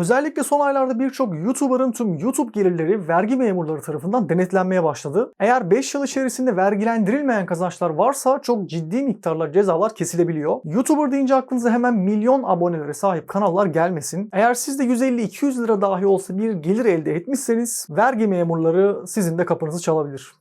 Özellikle son aylarda birçok YouTuber'ın tüm YouTube gelirleri vergi memurları tarafından denetlenmeye başladı. Eğer 5 yıl içerisinde vergilendirilmeyen kazançlar varsa çok ciddi miktarlar cezalar kesilebiliyor. YouTuber deyince aklınıza hemen milyon abonelere sahip kanallar gelmesin. Eğer siz de 150-200 lira dahi olsa bir gelir elde etmişseniz vergi memurları sizin de kapınızı çalabilir.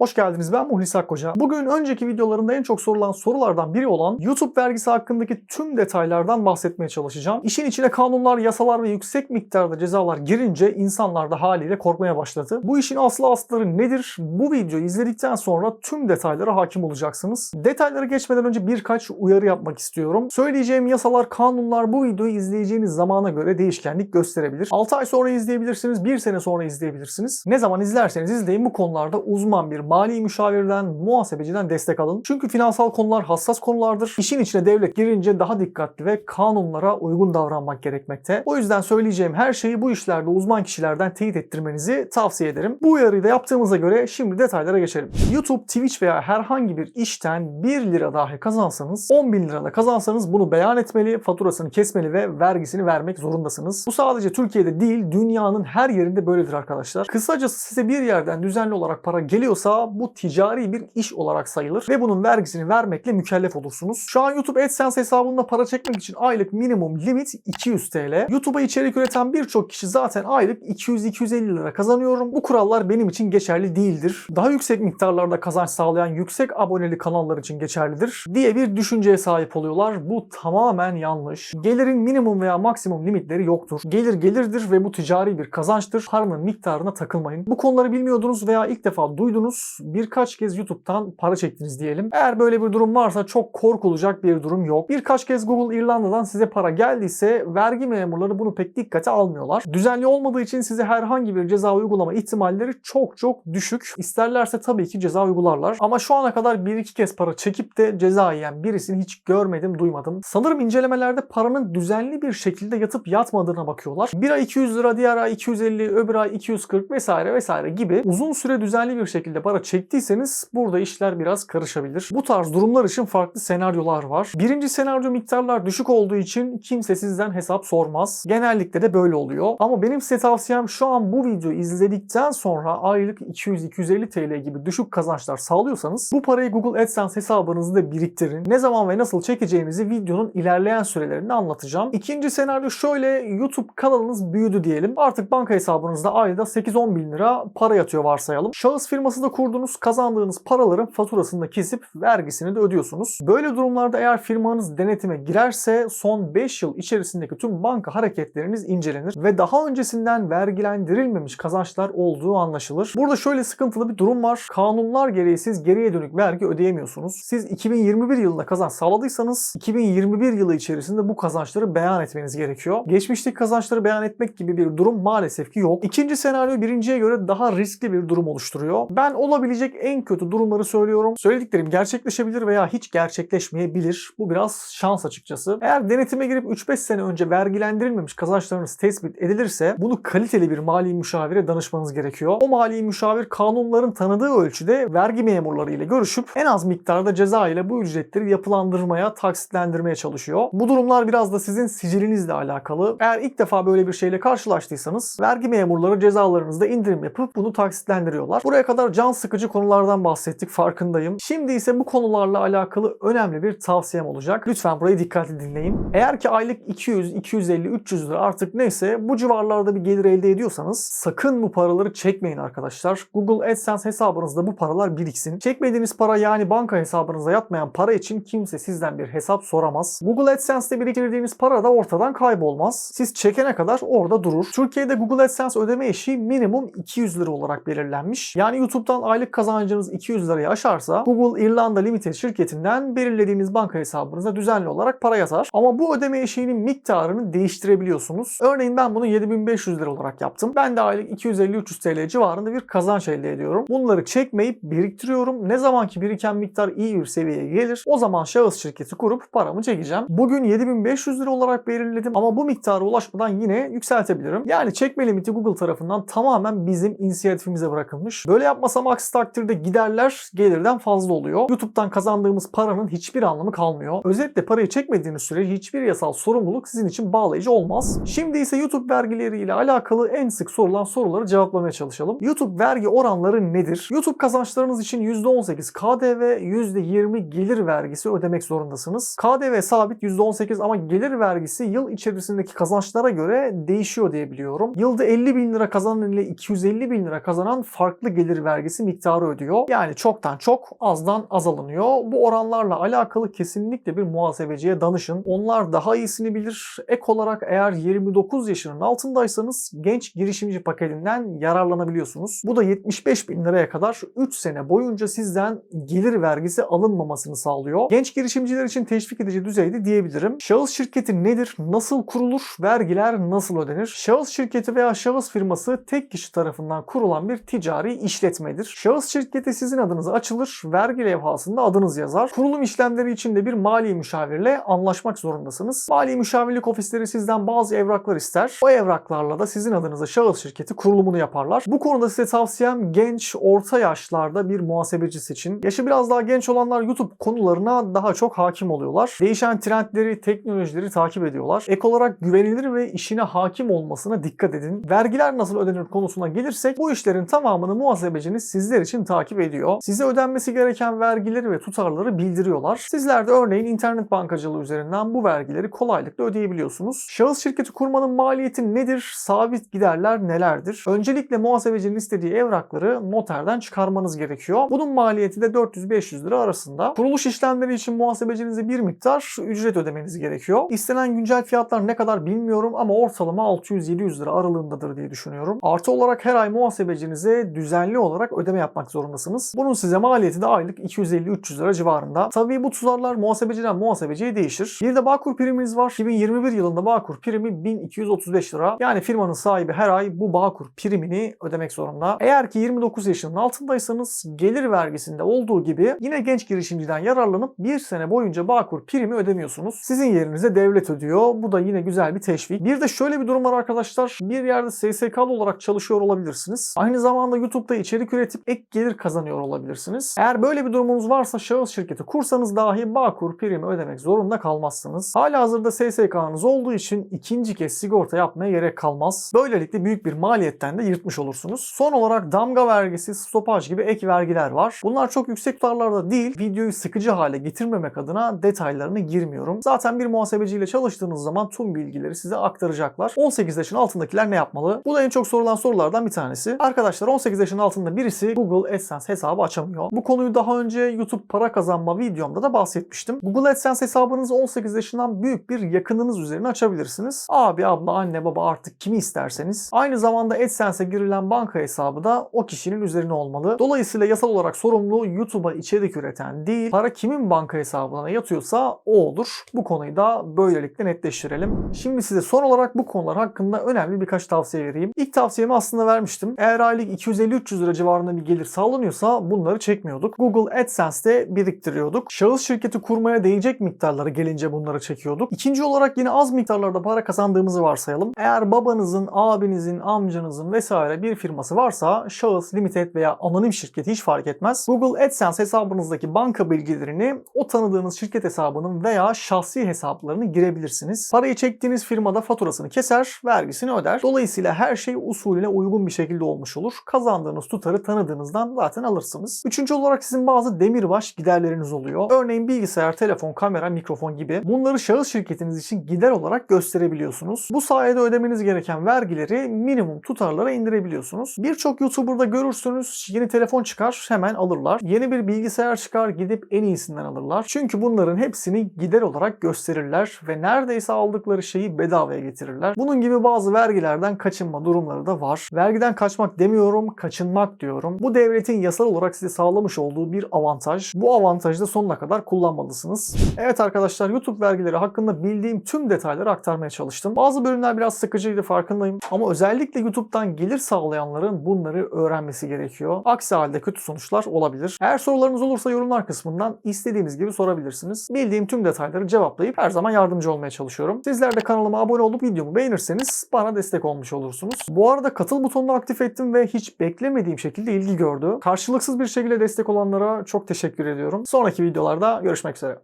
Hoş geldiniz ben Muhlis Akkoca. Bugün önceki videolarımda en çok sorulan sorulardan biri olan YouTube vergisi hakkındaki tüm detaylardan bahsetmeye çalışacağım. İşin içine kanunlar, yasalar ve yüksek miktarda cezalar girince insanlar da haliyle korkmaya başladı. Bu işin aslı asları nedir? Bu videoyu izledikten sonra tüm detaylara hakim olacaksınız. Detaylara geçmeden önce birkaç uyarı yapmak istiyorum. Söyleyeceğim yasalar, kanunlar bu videoyu izleyeceğiniz zamana göre değişkenlik gösterebilir. 6 ay sonra izleyebilirsiniz, 1 sene sonra izleyebilirsiniz. Ne zaman izlerseniz izleyin bu konularda uzman bir mali müşavirden, muhasebeciden destek alın. Çünkü finansal konular hassas konulardır. İşin içine devlet girince daha dikkatli ve kanunlara uygun davranmak gerekmekte. O yüzden söyleyeceğim her şeyi bu işlerde uzman kişilerden teyit ettirmenizi tavsiye ederim. Bu uyarıyı da yaptığımıza göre şimdi detaylara geçelim. YouTube, Twitch veya herhangi bir işten 1 lira dahi kazansanız, 10 bin lira da kazansanız bunu beyan etmeli, faturasını kesmeli ve vergisini vermek zorundasınız. Bu sadece Türkiye'de değil, dünyanın her yerinde böyledir arkadaşlar. Kısacası size bir yerden düzenli olarak para geliyorsa bu ticari bir iş olarak sayılır ve bunun vergisini vermekle mükellef olursunuz. Şu an YouTube AdSense hesabında para çekmek için aylık minimum limit 200 TL. YouTube'a içerik üreten birçok kişi zaten aylık 200-250 lira kazanıyorum. Bu kurallar benim için geçerli değildir. Daha yüksek miktarlarda kazanç sağlayan yüksek aboneli kanallar için geçerlidir diye bir düşünceye sahip oluyorlar. Bu tamamen yanlış. Gelirin minimum veya maksimum limitleri yoktur. Gelir gelirdir ve bu ticari bir kazançtır. Paranın miktarına takılmayın. Bu konuları bilmiyordunuz veya ilk defa duydunuz birkaç kez YouTube'dan para çektiniz diyelim. Eğer böyle bir durum varsa çok korkulacak bir durum yok. Birkaç kez Google İrlanda'dan size para geldiyse vergi memurları bunu pek dikkate almıyorlar. Düzenli olmadığı için size herhangi bir ceza uygulama ihtimalleri çok çok düşük. İsterlerse tabii ki ceza uygularlar. Ama şu ana kadar bir iki kez para çekip de ceza yiyen birisini hiç görmedim, duymadım. Sanırım incelemelerde paranın düzenli bir şekilde yatıp yatmadığına bakıyorlar. Bir ay 200 lira, diğer ay 250, öbür ay 240 vesaire vesaire gibi uzun süre düzenli bir şekilde para çektiyseniz burada işler biraz karışabilir. Bu tarz durumlar için farklı senaryolar var. Birinci senaryo miktarlar düşük olduğu için kimse sizden hesap sormaz. Genellikle de böyle oluyor. Ama benim size tavsiyem şu an bu videoyu izledikten sonra aylık 200-250 TL gibi düşük kazançlar sağlıyorsanız bu parayı Google AdSense hesabınızda biriktirin. Ne zaman ve nasıl çekeceğinizi videonun ilerleyen sürelerinde anlatacağım. İkinci senaryo şöyle YouTube kanalınız büyüdü diyelim. Artık banka hesabınızda ayda 8-10 bin lira para yatıyor varsayalım. Şahıs firması da kurdunuz. Kazandığınız paraların faturasını da kesip vergisini de ödüyorsunuz. Böyle durumlarda eğer firmanız denetime girerse son 5 yıl içerisindeki tüm banka hareketleriniz incelenir ve daha öncesinden vergilendirilmemiş kazançlar olduğu anlaşılır. Burada şöyle sıkıntılı bir durum var. Kanunlar gereği siz geriye dönük vergi ödeyemiyorsunuz. Siz 2021 yılında kazanç sağladıysanız 2021 yılı içerisinde bu kazançları beyan etmeniz gerekiyor. Geçmişteki kazançları beyan etmek gibi bir durum maalesef ki yok. İkinci senaryo birinciye göre daha riskli bir durum oluşturuyor. Ben olabilecek en kötü durumları söylüyorum. Söylediklerim gerçekleşebilir veya hiç gerçekleşmeyebilir. Bu biraz şans açıkçası. Eğer denetime girip 3-5 sene önce vergilendirilmemiş kazançlarınız tespit edilirse bunu kaliteli bir mali müşavire danışmanız gerekiyor. O mali müşavir kanunların tanıdığı ölçüde vergi memurları ile görüşüp en az miktarda ceza ile bu ücretleri yapılandırmaya, taksitlendirmeye çalışıyor. Bu durumlar biraz da sizin sicilinizle alakalı. Eğer ilk defa böyle bir şeyle karşılaştıysanız vergi memurları cezalarınızda indirim yapıp bunu taksitlendiriyorlar. Buraya kadar can sıkıcı konulardan bahsettik farkındayım. Şimdi ise bu konularla alakalı önemli bir tavsiyem olacak. Lütfen burayı dikkatli dinleyin. Eğer ki aylık 200, 250, 300 lira artık neyse bu civarlarda bir gelir elde ediyorsanız sakın bu paraları çekmeyin arkadaşlar. Google AdSense hesabınızda bu paralar biriksin. Çekmediğiniz para yani banka hesabınıza yatmayan para için kimse sizden bir hesap soramaz. Google AdSense'de biriktirdiğiniz para da ortadan kaybolmaz. Siz çekene kadar orada durur. Türkiye'de Google AdSense ödeme eşiği minimum 200 lira olarak belirlenmiş. Yani YouTube'dan aylık kazancınız 200 lirayı aşarsa Google İrlanda Limited şirketinden belirlediğiniz banka hesabınıza düzenli olarak para yatar. Ama bu ödeme eşiğinin miktarını değiştirebiliyorsunuz. Örneğin ben bunu 7500 lira olarak yaptım. Ben de aylık 250-300 TL civarında bir kazanç elde ediyorum. Bunları çekmeyip biriktiriyorum. Ne zaman ki biriken miktar iyi bir seviyeye gelir o zaman şahıs şirketi kurup paramı çekeceğim. Bugün 7500 lira olarak belirledim ama bu miktara ulaşmadan yine yükseltebilirim. Yani çekme limiti Google tarafından tamamen bizim inisiyatifimize bırakılmış. Böyle yapmasam Aksi takdirde giderler gelirden fazla oluyor. YouTube'dan kazandığımız paranın hiçbir anlamı kalmıyor. Özetle parayı çekmediğiniz sürece hiçbir yasal sorumluluk sizin için bağlayıcı olmaz. Şimdi ise YouTube vergileri ile alakalı en sık sorulan soruları cevaplamaya çalışalım. YouTube vergi oranları nedir? YouTube kazançlarınız için %18 KDV, %20 gelir vergisi ödemek zorundasınız. KDV sabit %18 ama gelir vergisi yıl içerisindeki kazançlara göre değişiyor diye biliyorum. Yılda 50 bin lira kazanan ile 250 bin lira kazanan farklı gelir vergisi miktarı ödüyor. Yani çoktan çok azdan az alınıyor. Bu oranlarla alakalı kesinlikle bir muhasebeciye danışın. Onlar daha iyisini bilir. Ek olarak eğer 29 yaşının altındaysanız genç girişimci paketinden yararlanabiliyorsunuz. Bu da 75 bin liraya kadar 3 sene boyunca sizden gelir vergisi alınmamasını sağlıyor. Genç girişimciler için teşvik edici düzeyde diyebilirim. Şahıs şirketi nedir? Nasıl kurulur? Vergiler nasıl ödenir? Şahıs şirketi veya şahıs firması tek kişi tarafından kurulan bir ticari işletmedir. Şahıs şirketi sizin adınıza açılır, vergi levhasında adınız yazar. Kurulum işlemleri için de bir mali müşavirle anlaşmak zorundasınız. Mali müşavirlik ofisleri sizden bazı evraklar ister. O evraklarla da sizin adınıza şahıs şirketi kurulumunu yaparlar. Bu konuda size tavsiyem genç, orta yaşlarda bir muhasebeci seçin. Yaşı biraz daha genç olanlar YouTube konularına daha çok hakim oluyorlar. Değişen trendleri, teknolojileri takip ediyorlar. Ek olarak güvenilir ve işine hakim olmasına dikkat edin. Vergiler nasıl ödenir konusuna gelirsek bu işlerin tamamını muhasebeciniz sizler için takip ediyor. Size ödenmesi gereken vergileri ve tutarları bildiriyorlar. Sizler de örneğin internet bankacılığı üzerinden bu vergileri kolaylıkla ödeyebiliyorsunuz. Şahıs şirketi kurmanın maliyeti nedir? Sabit giderler nelerdir? Öncelikle muhasebecinin istediği evrakları noterden çıkarmanız gerekiyor. Bunun maliyeti de 400-500 lira arasında. Kuruluş işlemleri için muhasebecinize bir miktar ücret ödemeniz gerekiyor. İstenen güncel fiyatlar ne kadar bilmiyorum ama ortalama 600-700 lira aralığındadır diye düşünüyorum. Artı olarak her ay muhasebecinize düzenli olarak ödeme yapmak zorundasınız. Bunun size maliyeti de aylık 250-300 lira civarında. Tabii bu tutarlar muhasebeciden muhasebeciye değişir. Bir de Bağkur priminiz var. 2021 yılında Bağkur primi 1235 lira. Yani firmanın sahibi her ay bu Bağkur primini ödemek zorunda. Eğer ki 29 yaşının altındaysanız gelir vergisinde olduğu gibi yine genç girişimciden yararlanıp bir sene boyunca Bağkur primi ödemiyorsunuz. Sizin yerinize devlet ödüyor. Bu da yine güzel bir teşvik. Bir de şöyle bir durum var arkadaşlar. Bir yerde SSK'lı olarak çalışıyor olabilirsiniz. Aynı zamanda YouTube'da içerik üretip ek gelir kazanıyor olabilirsiniz. Eğer böyle bir durumunuz varsa şahıs şirketi kursanız dahi Bağkur primi ödemek zorunda kalmazsınız. Hala hazırda SSK'nız olduğu için ikinci kez sigorta yapmaya gerek kalmaz. Böylelikle büyük bir maliyetten de yırtmış olursunuz. Son olarak damga vergisi, stopaj gibi ek vergiler var. Bunlar çok yüksek tutarlarda değil. Videoyu sıkıcı hale getirmemek adına detaylarına girmiyorum. Zaten bir muhasebeciyle çalıştığınız zaman tüm bilgileri size aktaracaklar. 18 yaşın altındakiler ne yapmalı? Bu da en çok sorulan sorulardan bir tanesi. Arkadaşlar 18 yaşın altında birisi Google AdSense hesabı açamıyor. Bu konuyu daha önce YouTube para kazanma videomda da bahsetmiştim. Google AdSense hesabınızı 18 yaşından büyük bir yakınınız üzerine açabilirsiniz. Abi, abla, anne, baba artık kimi isterseniz. Aynı zamanda AdSense'e girilen banka hesabı da o kişinin üzerine olmalı. Dolayısıyla yasal olarak sorumlu YouTube'a içerik üreten değil, para kimin banka hesabına yatıyorsa o olur. Bu konuyu da böylelikle netleştirelim. Şimdi size son olarak bu konular hakkında önemli birkaç tavsiye vereyim. İlk tavsiyemi aslında vermiştim. Eğer aylık 250-300 lira civarında bir gelir sağlanıyorsa bunları çekmiyorduk. Google AdSense'de biriktiriyorduk. Şahıs şirketi kurmaya değecek miktarları gelince bunları çekiyorduk. İkinci olarak yine az miktarlarda para kazandığımızı varsayalım. Eğer babanızın, abinizin, amcanızın vesaire bir firması varsa şahıs, limited veya anonim şirketi hiç fark etmez. Google AdSense hesabınızdaki banka bilgilerini o tanıdığınız şirket hesabının veya şahsi hesaplarını girebilirsiniz. Parayı çektiğiniz firmada faturasını keser, vergisini öder. Dolayısıyla her şey usulüne uygun bir şekilde olmuş olur. Kazandığınız tutarı tanıdığınızdan zaten alırsınız. Üçüncü olarak sizin bazı demirbaş giderleriniz oluyor. Örneğin bilgisayar, telefon, kamera, mikrofon gibi. Bunları şahıs şirketiniz için gider olarak gösterebiliyorsunuz. Bu sayede ödemeniz gereken vergileri minimum tutarlara indirebiliyorsunuz. Birçok YouTuber'da görürsünüz yeni telefon çıkar hemen alırlar. Yeni bir bilgisayar çıkar gidip en iyisinden alırlar. Çünkü bunların hepsini gider olarak gösterirler ve neredeyse aldıkları şeyi bedavaya getirirler. Bunun gibi bazı vergilerden kaçınma durumları da var. Vergiden kaçmak demiyorum, kaçınmak diyorum. Bu devletin yasal olarak size sağlamış olduğu bir avantaj. Bu avantajı da sonuna kadar kullanmalısınız. Evet arkadaşlar YouTube vergileri hakkında bildiğim tüm detayları aktarmaya çalıştım. Bazı bölümler biraz sıkıcıydı farkındayım ama özellikle YouTube'dan gelir sağlayanların bunları öğrenmesi gerekiyor. Aksi halde kötü sonuçlar olabilir. Eğer sorularınız olursa yorumlar kısmından istediğiniz gibi sorabilirsiniz. Bildiğim tüm detayları cevaplayıp her zaman yardımcı olmaya çalışıyorum. Sizler de kanalıma abone olup videomu beğenirseniz bana destek olmuş olursunuz. Bu arada katıl butonunu aktif ettim ve hiç beklemediğim şekilde ilgi ilgi gördü. Karşılıksız bir şekilde destek olanlara çok teşekkür ediyorum. Sonraki videolarda görüşmek üzere.